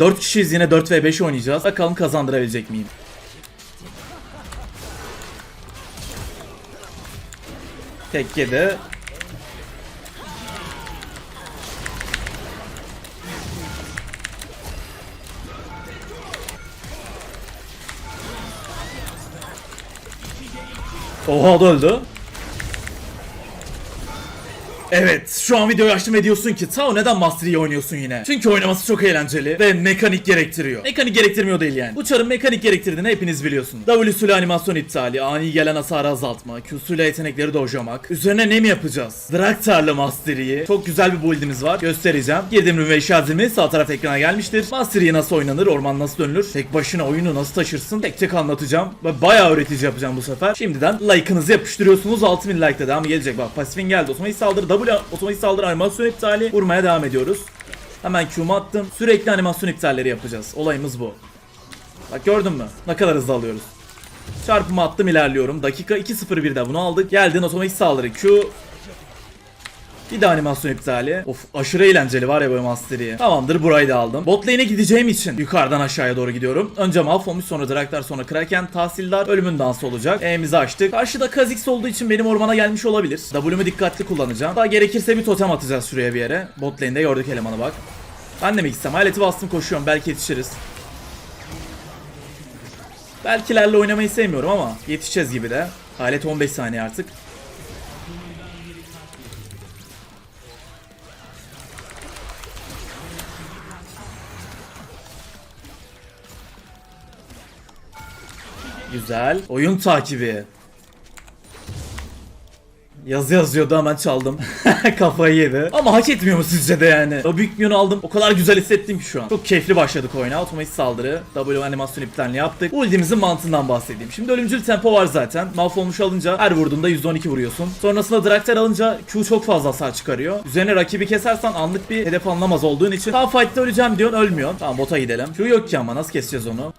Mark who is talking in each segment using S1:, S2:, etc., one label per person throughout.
S1: 4 kişiyiz yine 4 ve 5 oynayacağız. Bakalım kazandırabilecek miyim? Tek yedi. Oha da öldü. Evet, şu an videoyu açtım ve diyorsun ki Tao neden Master oynuyorsun yine? Çünkü oynaması çok eğlenceli ve mekanik gerektiriyor. Mekanik gerektirmiyor değil yani. Uçarın mekanik gerektirdiğini hepiniz biliyorsunuz. W'süyle animasyon iptali, ani gelen hasarı azaltma, Q'suyla yetenekleri dojlamak. Üzerine ne mi yapacağız? Draktar'la Master. Çok güzel bir build'imiz var. Göstereceğim. Girdim rün ve işaretimi sağ taraf ekrana gelmiştir. Master nasıl oynanır, orman nasıl dönülür, tek başına oyunu nasıl taşırsın tek tek anlatacağım. Ve bayağı öğretici yapacağım bu sefer. Şimdiden like'ınızı yapıştırıyorsunuz. 6000 like de devamı gelecek. Bak pasifin geldi. Otomatik saldırı, W otomatik saldırı animasyon iptali. Vurmaya devam ediyoruz. Hemen Q'mu attım. Sürekli animasyon iptalleri yapacağız. Olayımız bu. Bak gördün mü? Ne kadar hızlı alıyoruz. Çarpımı attım ilerliyorum. Dakika 2.01'de bunu aldık. Geldin otomatik saldırı Q. Bir de animasyon iptali. Of aşırı eğlenceli var ya böyle Mastery'i. Tamamdır burayı da aldım. Bot lane'e gideceğim için yukarıdan aşağıya doğru gidiyorum. Önce Malphite sonra Draktar sonra Kraken tahsildar ölümün dansı olacak. E'mizi açtık. Karşıda Kha'Zix olduğu için benim ormana gelmiş olabilir. W'mu dikkatli kullanacağım. Daha gerekirse bir totem atacağız şuraya bir yere. Bot lane'de gördük elemanı bak. Ben de mi gitsem? Aleti bastım koşuyorum. Belki yetişiriz. Belkilerle oynamayı sevmiyorum ama yetişeceğiz gibi de. Alet 15 saniye artık. Güzel. Oyun takibi. Yazı yazıyordu hemen çaldım. Kafayı yedi. Ama hak etmiyor mu sizce de yani? O büyük aldım. O kadar güzel hissettim ki şu an. Çok keyifli başladık oyuna. Otomatik saldırı. W animasyon iptalini yaptık. Ultimizin mantığından bahsedeyim. Şimdi ölümcül tempo var zaten. Mahvolmuş alınca her vurduğunda %12 vuruyorsun. Sonrasında Draktar alınca Q çok fazla hasar çıkarıyor. Üzerine rakibi kesersen anlık bir hedef anlamaz olduğun için. Tam fight'ta öleceğim diyorsun ölmüyorsun. Tamam bota gidelim. Q yok ki ama nasıl keseceğiz onu?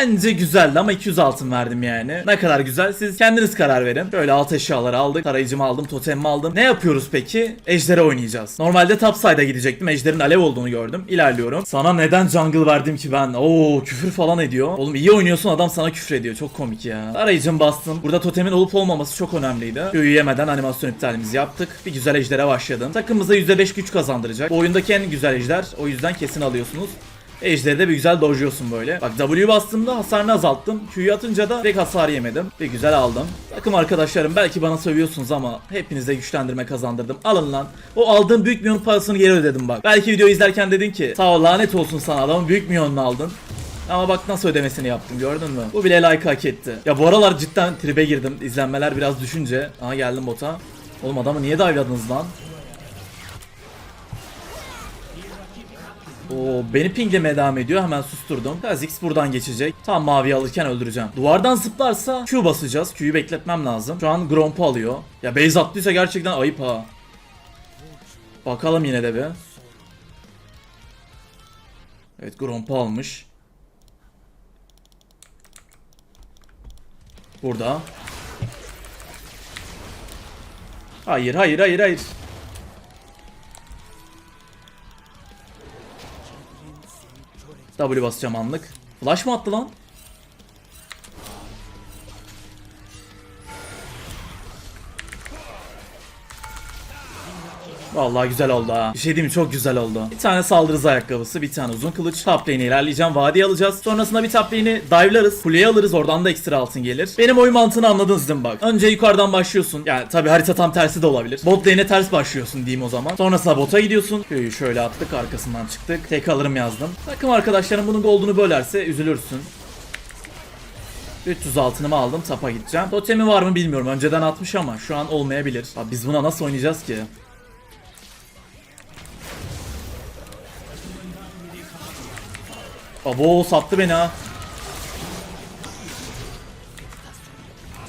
S1: Bence güzeldi ama 200 altın verdim yani. Ne kadar güzel siz kendiniz karar verin. Şöyle alt eşyaları aldık. Tarayıcımı aldım, totemimi aldım. Ne yapıyoruz peki? Ejder'e oynayacağız. Normalde top side'a gidecektim. Ejder'in alev olduğunu gördüm. İlerliyorum. Sana neden jungle verdim ki ben? Oo küfür falan ediyor. Oğlum iyi oynuyorsun adam sana küfür ediyor. Çok komik ya. Tarayıcımı bastım. Burada totemin olup olmaması çok önemliydi. Köyü yemeden animasyon iptalimizi yaptık. Bir güzel ejdere başladım. Takımımıza %5 güç kazandıracak. Bu oyundaki en güzel ejder. O yüzden kesin alıyorsunuz. Ejderi de bir güzel dojluyorsun böyle. Bak W bastığımda hasarını azalttım. Q'yu atınca da direkt hasar yemedim. Bir güzel aldım. Takım arkadaşlarım belki bana sövüyorsunuz ama hepinize güçlendirme kazandırdım. Alın lan. O aldığım büyük milyon parasını geri ödedim bak. Belki videoyu izlerken dedin ki sağ ol lanet olsun sana adamın büyük milyonunu aldın. Ama bak nasıl ödemesini yaptım gördün mü? Bu bile like hak etti. Ya bu aralar cidden tribe girdim. İzlenmeler biraz düşünce. Aha geldim bota. Oğlum adamı niye dive'ladınız lan? Oo, beni pinglemeye devam ediyor. Hemen susturdum. Kha'Zix buradan geçecek. Tam mavi alırken öldüreceğim. Duvardan zıplarsa Q basacağız. Q'yu bekletmem lazım. Şu an Gromp'u alıyor. Ya base attıysa gerçekten ayıp ha. Bakalım yine de bir. Evet Gromp'u almış. Burada. Hayır hayır hayır hayır. W basacağım anlık. Flash mı attı lan? Vallahi güzel oldu ha. Bir şey diyeyim? Çok güzel oldu. Bir tane saldırız ayakkabısı, bir tane uzun kılıç. Top lane'e ilerleyeceğim. Vadi alacağız. Sonrasında bir top lane'i dive'larız. Kuleye alırız. Oradan da ekstra altın gelir. Benim oyun mantığını anladınız değil mi bak? Önce yukarıdan başlıyorsun. Yani tabi harita tam tersi de olabilir. Bot lane'e ters başlıyorsun diyeyim o zaman. Sonrasında bota gidiyorsun. Köyü şöyle attık. Arkasından çıktık. Tek alırım yazdım. Takım arkadaşlarım bunun gold'unu bölerse üzülürsün. 300 altınımı aldım tapa gideceğim. Totemi var mı bilmiyorum. Önceden atmış ama şu an olmayabilir. Abi biz buna nasıl oynayacağız ki? Abo sattı beni ha.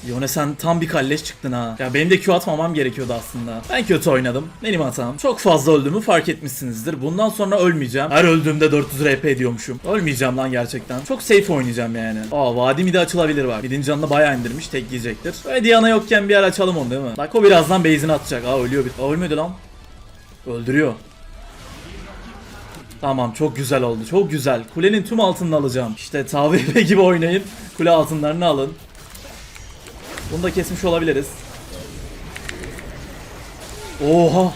S1: Yone sen tam bir kalleş çıktın ha. Ya benim de Q atmamam gerekiyordu aslında. Ben kötü oynadım. Benim hatam. Çok fazla öldüğümü fark etmişsinizdir. Bundan sonra ölmeyeceğim. Her öldüğümde 400 RP diyormuşum. Ölmeyeceğim lan gerçekten. Çok safe oynayacağım yani. Aa vadi midi açılabilir bak. Midin canını bayağı indirmiş. Tek yiyecektir. Ve Diana yokken bir yer açalım onu değil mi? Bak o birazdan base'ini atacak. Aa ölüyor bir. Aa ölmedi lan. Öldürüyor. Tamam çok güzel oldu. Çok güzel. Kulenin tüm altını alacağım. İşte TVP gibi oynayın. Kule altınlarını alın. Bunu da kesmiş olabiliriz. Oha.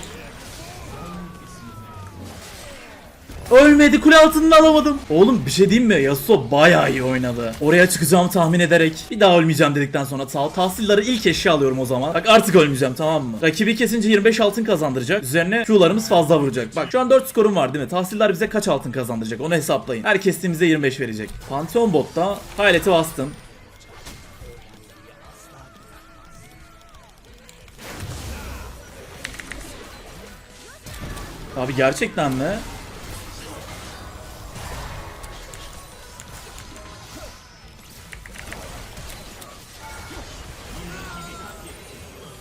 S1: Ölmedi kule altını alamadım. Oğlum bir şey diyeyim mi? Yasuo bayağı iyi oynadı. Oraya çıkacağımı tahmin ederek bir daha ölmeyeceğim dedikten sonra ta tahsilleri ilk eşya alıyorum o zaman. Bak artık ölmeyeceğim tamam mı? Rakibi kesince 25 altın kazandıracak. Üzerine Q'larımız fazla vuracak. Bak şu an 4 skorum var değil mi? Tahsiller bize kaç altın kazandıracak? Onu hesaplayın. Her kestiğimizde 25 verecek. Pantheon botta hayleti bastım. Abi gerçekten mi?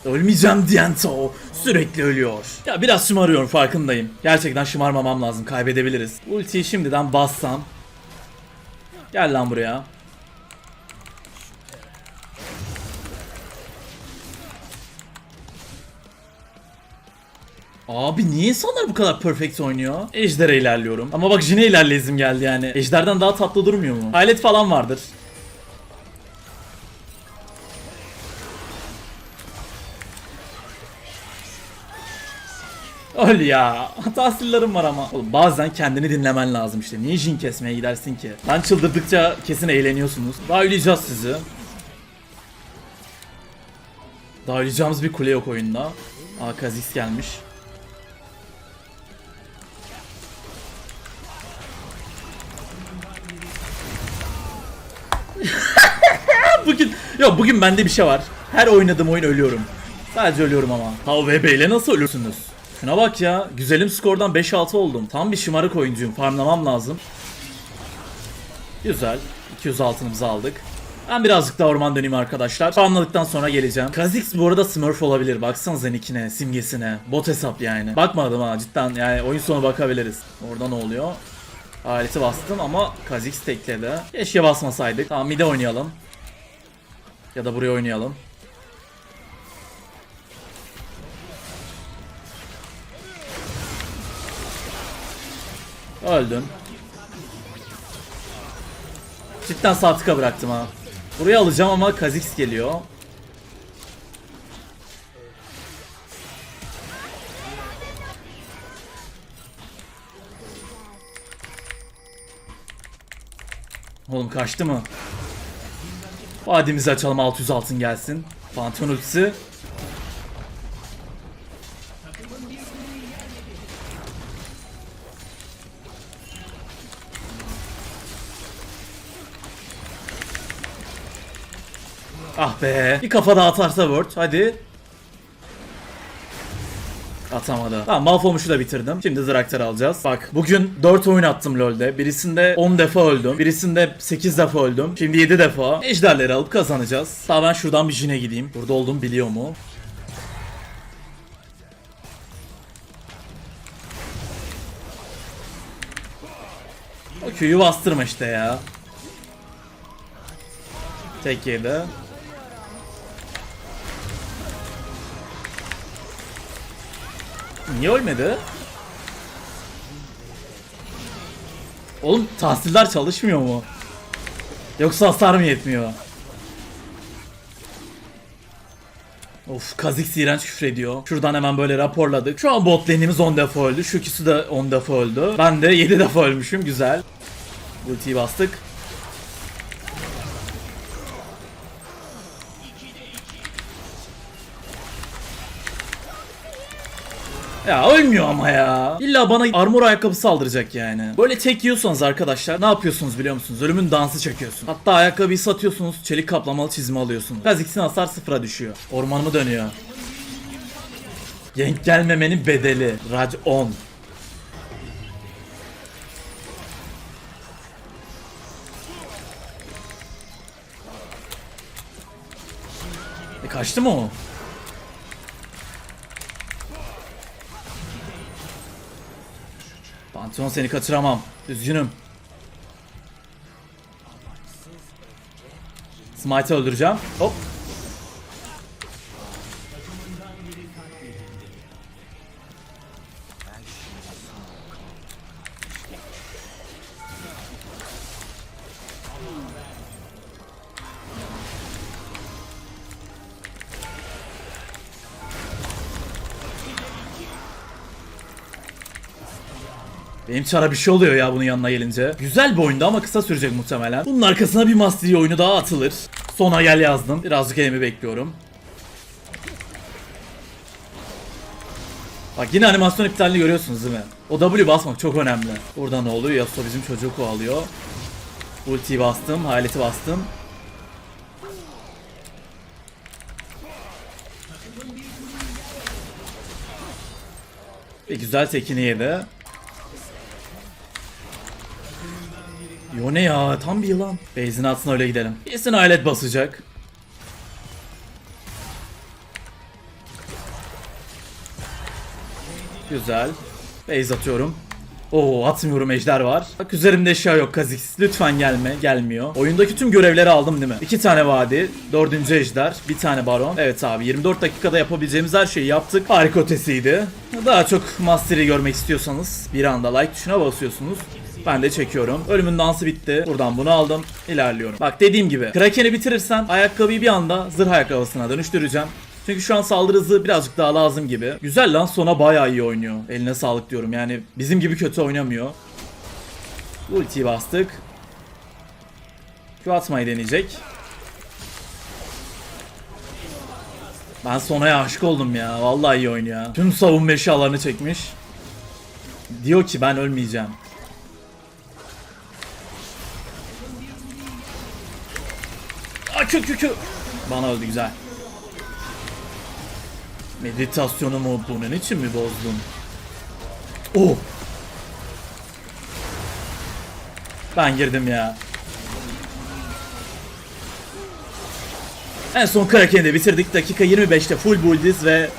S1: Ölmeyeceğim diyen Tao sürekli ölüyor. Ya biraz şımarıyorum farkındayım. Gerçekten şımarmamam lazım kaybedebiliriz. Ultiyi şimdiden bassam. Gel lan buraya. Abi niye insanlar bu kadar perfect oynuyor? Ejder'e ilerliyorum. Ama bak Jine ilerleyizim geldi yani. Ejder'den daha tatlı durmuyor mu? Halet falan vardır. Öl ya. Tahsillerim var ama. Oğlum bazen kendini dinlemen lazım işte. Niye jin kesmeye gidersin ki? Ben çıldırdıkça kesin eğleniyorsunuz. Daha oynayacağız sizi. Daha oynayacağımız bir kule yok oyunda. Aa Kha'Zix gelmiş. bugün yok bugün bende bir şey var. Her oynadığım oyun ölüyorum. Sadece ölüyorum ama. Ha VB ile nasıl ölürsünüz? Şuna bak ya. Güzelim skordan 5-6 oldum. Tam bir şımarık oyuncuyum. Farmlamam lazım. Güzel. 200 altınımızı aldık. Ben birazcık daha orman döneyim arkadaşlar. Farmladıktan sonra geleceğim. Kha'Zix bu arada Smurf olabilir. Baksanıza nickine, simgesine. Bot hesap yani. Bakmadım ha cidden yani oyun sonu bakabiliriz. Orada ne oluyor? Aleti bastım ama Kha'Zix tekledi. Keşke basmasaydık. Tamam mide oynayalım. Ya da buraya oynayalım. Öldün. Cidden sağ tıka bıraktım ha. Buraya alacağım ama Kha'Zix geliyor. Oğlum kaçtı mı? Vadimizi açalım 600 altın gelsin. Pantheon ultisi. Ah be. Bir kafa daha atarsa Word. Hadi. Atamadı. Tamam Malfomush'u da bitirdim. Şimdi Zraktar alacağız. Bak bugün 4 oyun attım LoL'de. Birisinde 10 defa öldüm. Birisinde 8 defa öldüm. Şimdi 7 defa. Ejderleri alıp kazanacağız. Daha ben şuradan bir Jin'e gideyim. Burada olduğumu biliyor mu? O Q'yu bastırma işte ya. Tek yedi. Niye ölmedi? Oğlum tahsiller çalışmıyor mu? Yoksa hasar mı yetmiyor? Of Kha'Zix iğrenç küfür ediyor. Şuradan hemen böyle raporladık. Şu an bot lane'imiz 10 defa öldü. Şu ikisi de 10 defa öldü. Ben de 7 defa ölmüşüm. Güzel. Ultiyi bastık. Ya ölmüyor ama ya. İlla bana armor ayakkabısı saldıracak yani. Böyle tek yiyorsanız arkadaşlar ne yapıyorsunuz biliyor musunuz? Ölümün dansı çekiyorsun. Hatta ayakkabıyı satıyorsunuz, çelik kaplamalı çizme alıyorsunuz. Kha'Zix'in hasar sıfıra düşüyor. Ormanımı dönüyor. Yenk gelmemenin bedeli. Raj 10. Kaçtı mı o? Pantheon seni kaçıramam. Üzgünüm. Smite'ı öldüreceğim. Hop. Çara bir şey oluyor ya bunun yanına gelince. Güzel bir oyundu ama kısa sürecek muhtemelen. Bunun arkasına bir Mastery oyunu daha atılır. Sona gel yazdım. Birazcık elimi bekliyorum. Bak yine animasyon iptalini görüyorsunuz değil mi? O W basmak çok önemli. Burada ne oluyor? Yasuo bizim çocuğu kovalıyor. Ultiyi bastım, hayaleti bastım. Bir güzel tekini yedi. Yo ne ya tam bir yılan. Base'in altına öyle gidelim. Kesin alet basacak. Güzel. Base atıyorum. Oo atmıyorum ejder var. Bak üzerimde eşya yok Kha'Zix. Lütfen gelme. Gelmiyor. Oyundaki tüm görevleri aldım değil mi? İki tane vadi. Dördüncü ejder. Bir tane baron. Evet abi 24 dakikada yapabileceğimiz her şeyi yaptık. Harika ötesiydi. Daha çok Mastery görmek istiyorsanız bir anda like tuşuna basıyorsunuz. Ben de çekiyorum. Ölümün dansı bitti. Buradan bunu aldım. İlerliyorum. Bak dediğim gibi. Kraken'i bitirirsen ayakkabıyı bir anda zırh ayakkabısına dönüştüreceğim. Çünkü şu an saldırı hızı birazcık daha lazım gibi. Güzel lan sona bayağı iyi oynuyor. Eline sağlık diyorum yani bizim gibi kötü oynamıyor. Ultiyi bastık. Q atmayı deneyecek. Ben Sona'ya aşık oldum ya. Vallahi iyi oynuyor. Tüm savunma eşyalarını çekmiş. Diyor ki ben ölmeyeceğim. Aa kü. Bana öldü güzel. Meditasyonumu bunun için mi bozdun? Oh. Ben girdim ya. En son Kraken'i de bitirdik. Dakika 25'te full buildiz ve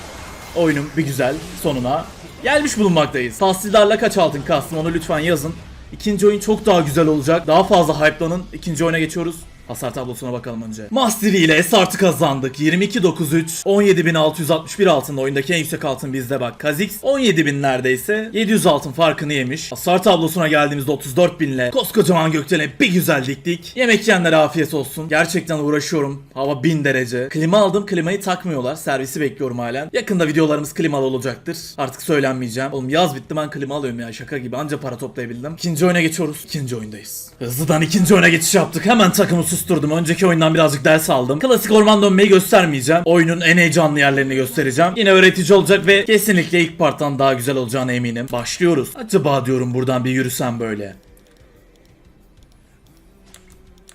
S1: oyunun bir güzel sonuna gelmiş bulunmaktayız. Tahsildarla kaç altın kastım onu lütfen yazın. İkinci oyun çok daha güzel olacak. Daha fazla hype'lanın. İkinci oyuna geçiyoruz. Hasar tablosuna bakalım önce. Mastery ile Esart'ı kazandık. 22.93, 17.661 altın oyundaki en yüksek altın bizde bak. Kha'Zix 17.000 neredeyse. 700 altın farkını yemiş. Hasar tablosuna geldiğimizde 34.000 ile koskocaman gökdelen bir güzel diktik. Yemek yiyenlere afiyet olsun. Gerçekten uğraşıyorum. Hava 1000 derece. Klima aldım. Klimayı takmıyorlar. Servisi bekliyorum halen. Yakında videolarımız klimalı olacaktır. Artık söylenmeyeceğim. Oğlum yaz bitti ben klima alıyorum ya şaka gibi. Anca para toplayabildim. İkinci oyuna geçiyoruz. İkinci oyundayız. Hızlıdan ikinci oyuna geçiş yaptık. Hemen takımı susturdum. Önceki oyundan birazcık ders aldım. Klasik orman dönmeyi göstermeyeceğim. Oyunun en heyecanlı yerlerini göstereceğim. Yine öğretici olacak ve kesinlikle ilk parttan daha güzel olacağına eminim. Başlıyoruz. Acaba diyorum buradan bir yürüsem böyle.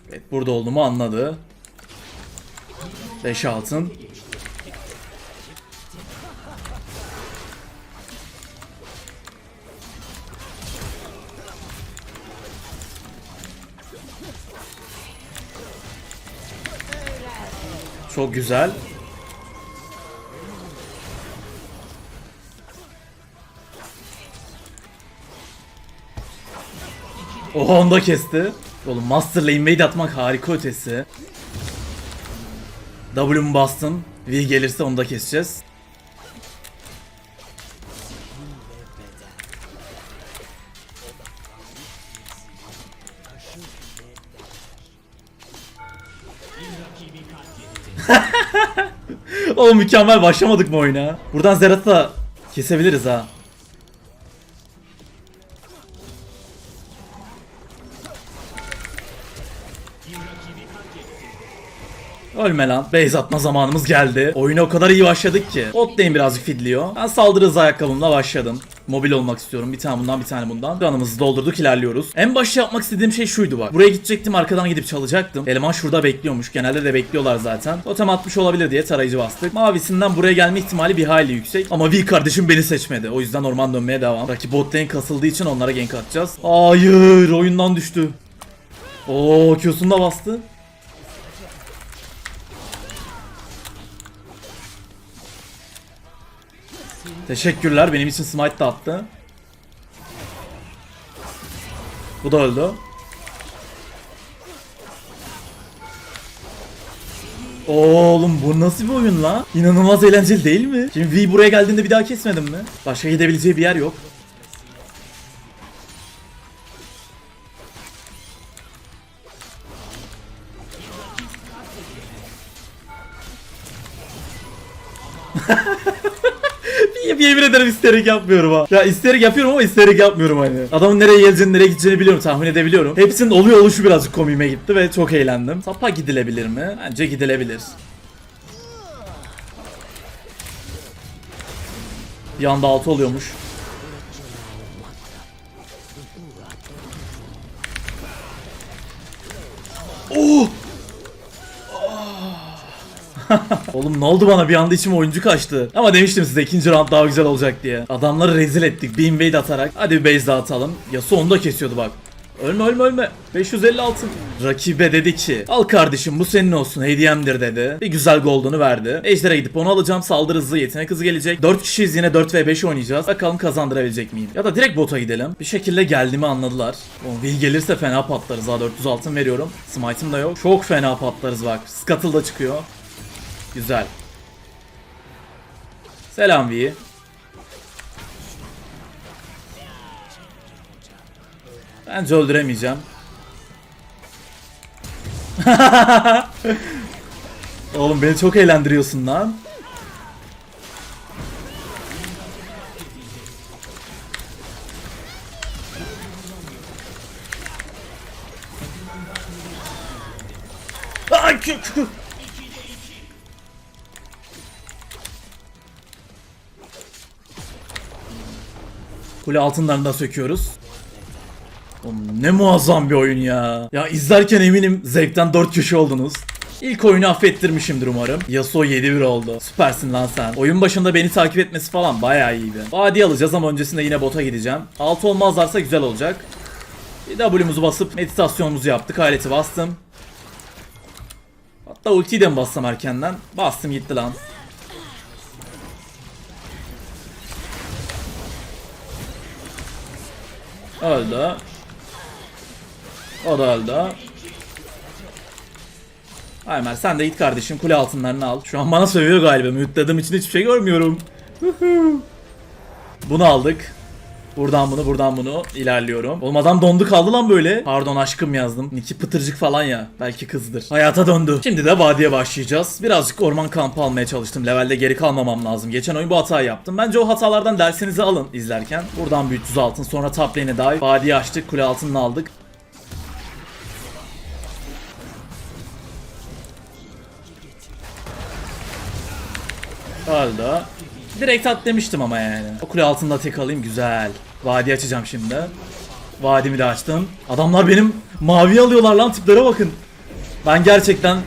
S1: Evet burada olduğumu anladı. 5 altın. Çok güzel. Oha onu da kesti. Oğlum Master'la invade atmak harika ötesi. W'mu bastım. V gelirse onu da keseceğiz. Oğlum mükemmel başlamadık mı oyuna? Buradan Zerat'ı da kesebiliriz ha. Ölme lan. Base atma zamanımız geldi. Oyuna o kadar iyi başladık ki. Bot lane birazcık fidliyor. Ben saldırı hızı ayakkabımla başladım. Mobil olmak istiyorum. Bir tane bundan bir tane bundan. Canımızı doldurduk ilerliyoruz. En başta yapmak istediğim şey şuydu bak. Buraya gidecektim arkadan gidip çalacaktım. Eleman şurada bekliyormuş. Genelde de bekliyorlar zaten. Totem atmış olabilir diye tarayıcı bastık. Mavisinden buraya gelme ihtimali bir hayli yüksek. Ama V kardeşim beni seçmedi. O yüzden orman dönmeye devam. Rakip bot lane kasıldığı için onlara gank atacağız. Hayır oyundan düştü. Oo Q'sunu da bastı. Teşekkürler benim için smite de attı. Bu da öldü. Oğlum bu nasıl bir oyun la? İnanılmaz eğlenceli değil mi? Şimdi V buraya geldiğinde bir daha kesmedim mi? Başka gidebileceği bir yer yok. İsterik yapmıyorum ha. Ya isterik yapıyorum ama isterik yapmıyorum hani. Adamın nereye geleceğini, nereye gideceğini biliyorum, tahmin edebiliyorum. Hepsinin oluyor oluşu birazcık komiğime gitti ve çok eğlendim. Sapa gidilebilir mi? Bence gidilebilir. Bir anda altı oluyormuş. Oh! Oğlum ne oldu bana bir anda içim oyuncu kaçtı. Ama demiştim size ikinci round daha güzel olacak diye. Adamları rezil ettik. Bir invade atarak. Hadi bir base daha atalım. Yasuo onu da kesiyordu bak. Ölme ölme ölme. 556. Rakibe dedi ki al kardeşim bu senin olsun hediyemdir dedi. Bir güzel gold'unu verdi. Ejder'e gidip onu alacağım. Saldırı hızlı yetenek hızı gelecek. 4 kişiyiz yine 4 v 5 oynayacağız. Bakalım kazandırabilecek miyim? Ya da direkt bota gidelim. Bir şekilde geldiğimi anladılar. O Will gelirse fena patlarız ha 400 altın veriyorum. Smite'ım da yok. Çok fena patlarız bak. Scuttle da çıkıyor. Güzel. Selam V. Bence öldüremeyeceğim. Oğlum beni çok eğlendiriyorsun lan. Ay, Kule altınlarını da söküyoruz. Ne muazzam bir oyun ya. Ya izlerken eminim zevkten dört köşe oldunuz. İlk oyunu affettirmişimdir umarım. Yasuo 7-1 oldu. Süpersin lan sen. Oyun başında beni takip etmesi falan bayağı iyiydi. Vadi alacağız ama öncesinde yine bota gideceğim. Alt olmazlarsa güzel olacak. Bir W'muzu basıp meditasyonumuzu yaptık. Aleti bastım. Hatta ultiyi de mi bassam erkenden? Bastım gitti lan. Öldü. O da öldü. Aymer sen de git kardeşim kule altınlarını al. Şu an bana sövüyor galiba. Mütledim için hiçbir şey görmüyorum. bunu aldık. Buradan bunu buradan bunu ilerliyorum. Oğlum adam dondu kaldı lan böyle. Pardon aşkım yazdım. Niki pıtırcık falan ya. Belki kızdır. Hayata döndü. Şimdi de vadiye başlayacağız. Birazcık orman kampı almaya çalıştım. Levelde geri kalmamam lazım. Geçen oyun bu hatayı yaptım. Bence o hatalardan dersinizi alın izlerken. Buradan bir 300 altın sonra top lane'e dive. Vadiye açtık. Kule altınını aldık. Öldü. Direkt at demiştim ama yani. O kule altında tek alayım güzel. Vadi açacağım şimdi. Vadimi de açtım. Adamlar benim mavi alıyorlar lan tiplere bakın. Ben gerçekten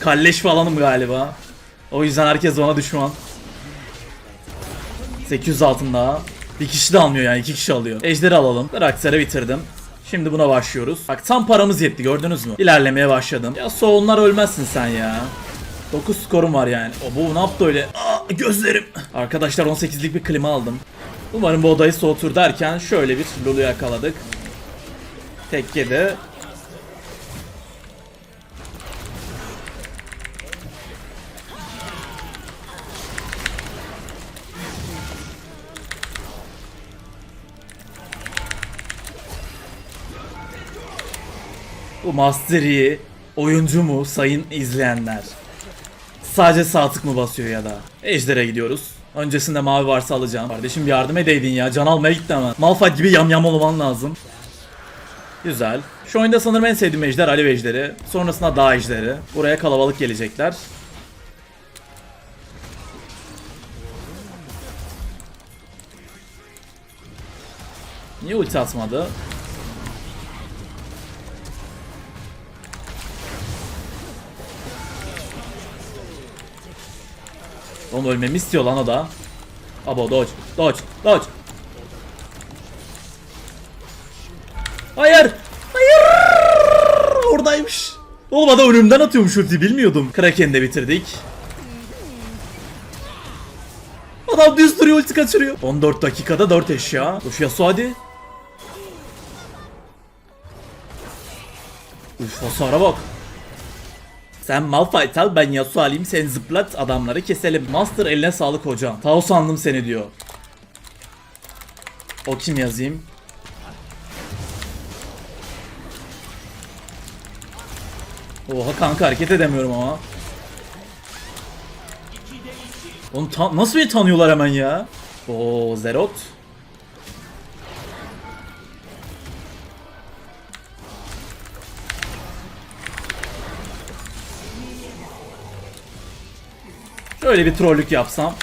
S1: kalleş falanım galiba. O yüzden herkes bana düşman. 800 altında. Bir kişi de almıyor yani iki kişi alıyor. Ejderi alalım. Karaktere bitirdim. Şimdi buna başlıyoruz. Bak tam paramız yetti gördünüz mü? İlerlemeye başladım. Ya soğunlar ölmezsin sen ya. 9 skorum var yani. O bu ne yaptı öyle? Aa, gözlerim. Arkadaşlar 18'lik bir klima aldım. Umarım bu odayı soğutur derken şöyle bir Lulu yakaladık. Tek yedi. Bu Master oyuncu mu sayın izleyenler? Sadece sağ tık mı basıyor ya da? Ejder'e gidiyoruz. Öncesinde mavi varsa alacağım. Kardeşim bir yardım edeydin ya. Can almaya gitti ama. Malphite gibi yamyam olman lazım. Güzel. Şu oyunda sanırım en sevdiğim ejder Alev ejderi. Sonrasında dağ ejderi. Buraya kalabalık gelecekler. Niye ulti atmadı? Oğlum ölmemi istiyor lan o da. Abo dodge, dodge, dodge. Hayır! Hayır! Oradaymış. Oğlum adam önümden atıyormuş ulti bilmiyordum. Kraken'i de bitirdik. Adam düz duruyor ulti kaçırıyor. 14 dakikada 4 eşya. Uf Yasuo hadi. Uf hasara bak. Sen Malphite al ben Yasuo alayım sen zıplat adamları keselim. Master eline sağlık hocam. Tao sandım seni diyor. O kim yazayım? Oha kanka hareket edemiyorum ama. Onu nasıl bir tanıyorlar hemen ya? Oo Zerot. Şöyle bir trollük yapsam.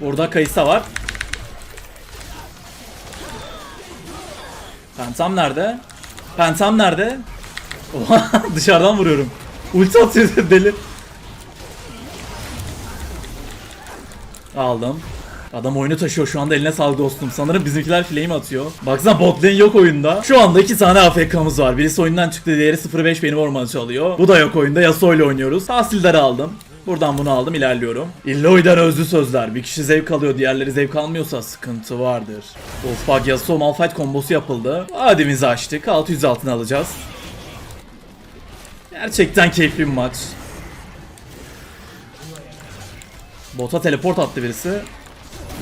S1: Burada Kayısa var. Pentam nerede? Pentam nerede? Oha dışarıdan vuruyorum. Ulti atıyor deli. Aldım. Adam oyunu taşıyor şu anda eline sağlık dostum. Sanırım bizimkiler flame atıyor. Baksana bot lane yok oyunda. Şu anda iki tane AFK'mız var. Birisi oyundan çıktı diğeri 0-5 benim ormanı çalıyor. Bu da yok oyunda Yasuo ile oynuyoruz. Tahsilleri aldım. Buradan bunu aldım ilerliyorum. Illoy'dan özlü sözler. Bir kişi zevk alıyor diğerleri zevk almıyorsa sıkıntı vardır. Of bak Yasuo Malphite kombosu yapıldı. Adimizi açtık. 600 altın alacağız. Gerçekten keyifli bir maç. Bota teleport attı birisi.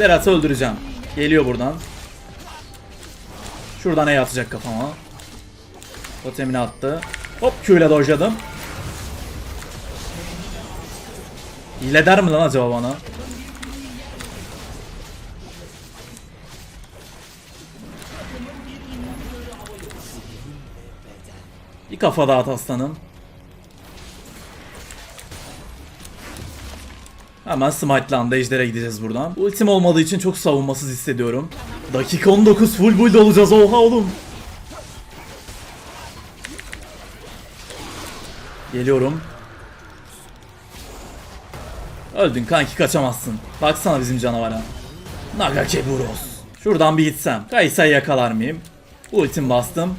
S1: Berat'ı öldüreceğim. Geliyor buradan. Şuradan E atacak kafama. Totemini attı. Hop Q ile dojladım. Hile mi lan acaba bana? Bir kafa dağıt aslanım. Hemen smite'landı ejder'e gideceğiz buradan. Ultim olmadığı için çok savunmasız hissediyorum. Dakika 19 full build olacağız oha oğlum. Geliyorum. Öldün kanki kaçamazsın. Baksana bizim canavara. Nagakeburos. Şuradan bir gitsem. Kaysa'yı yakalar mıyım? Ultim bastım.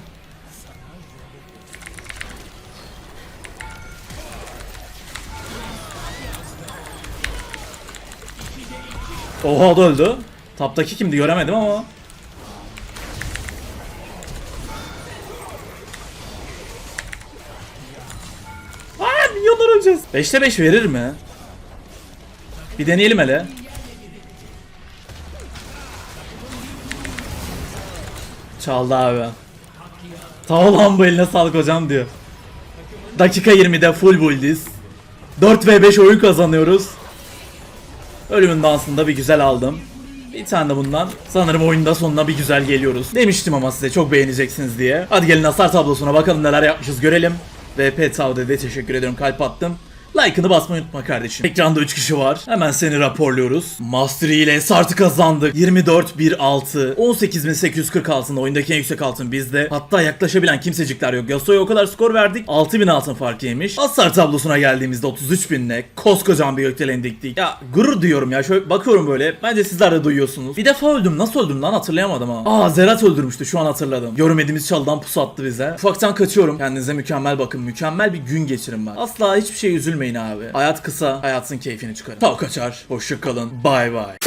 S1: Oha o da öldü. Taptaki kimdi göremedim ama. Aa milyonlar öleceğiz. 5'te 5 verir mi? Bir deneyelim hele. Çaldı abi. Sağ lan bu eline sağlık hocam diyor. Dakika 20'de full buildiz. 4 v 5 oyun kazanıyoruz. Ölümün dansında bir güzel aldım. Bir tane de bundan. Sanırım oyunda sonuna bir güzel geliyoruz. Demiştim ama size çok beğeneceksiniz diye. Hadi gelin hasar tablosuna bakalım neler yapmışız görelim. VP Tavde'de teşekkür ediyorum kalp attım. Like'ını basmayı unutma kardeşim. Ekranda 3 kişi var. Hemen seni raporluyoruz. Mastery ile Sart'ı kazandık. 24-1-6. 18.840 altında. Oyundaki en yüksek altın bizde. Hatta yaklaşabilen kimsecikler yok. Yasuo'ya o kadar skor verdik. 6000 altın fark yemiş. Hasar tablosuna geldiğimizde 33.000'le koskocaman bir gökdelen diktik. Ya gurur duyuyorum ya. Şöyle bakıyorum böyle. Bence sizler de duyuyorsunuz. Bir defa öldüm. Nasıl öldüm lan hatırlayamadım ha. Aa Zerat öldürmüştü. Şu an hatırladım. Görmediğimiz çaldan pusu attı bize. Ufaktan kaçıyorum. Kendinize mükemmel bakın. Mükemmel bir gün geçirin ben. Asla hiçbir şey üzülmeyin abi. Hayat kısa. Hayatın keyfini çıkarın. Tav kaçar. Hoşça kalın. Bay bay.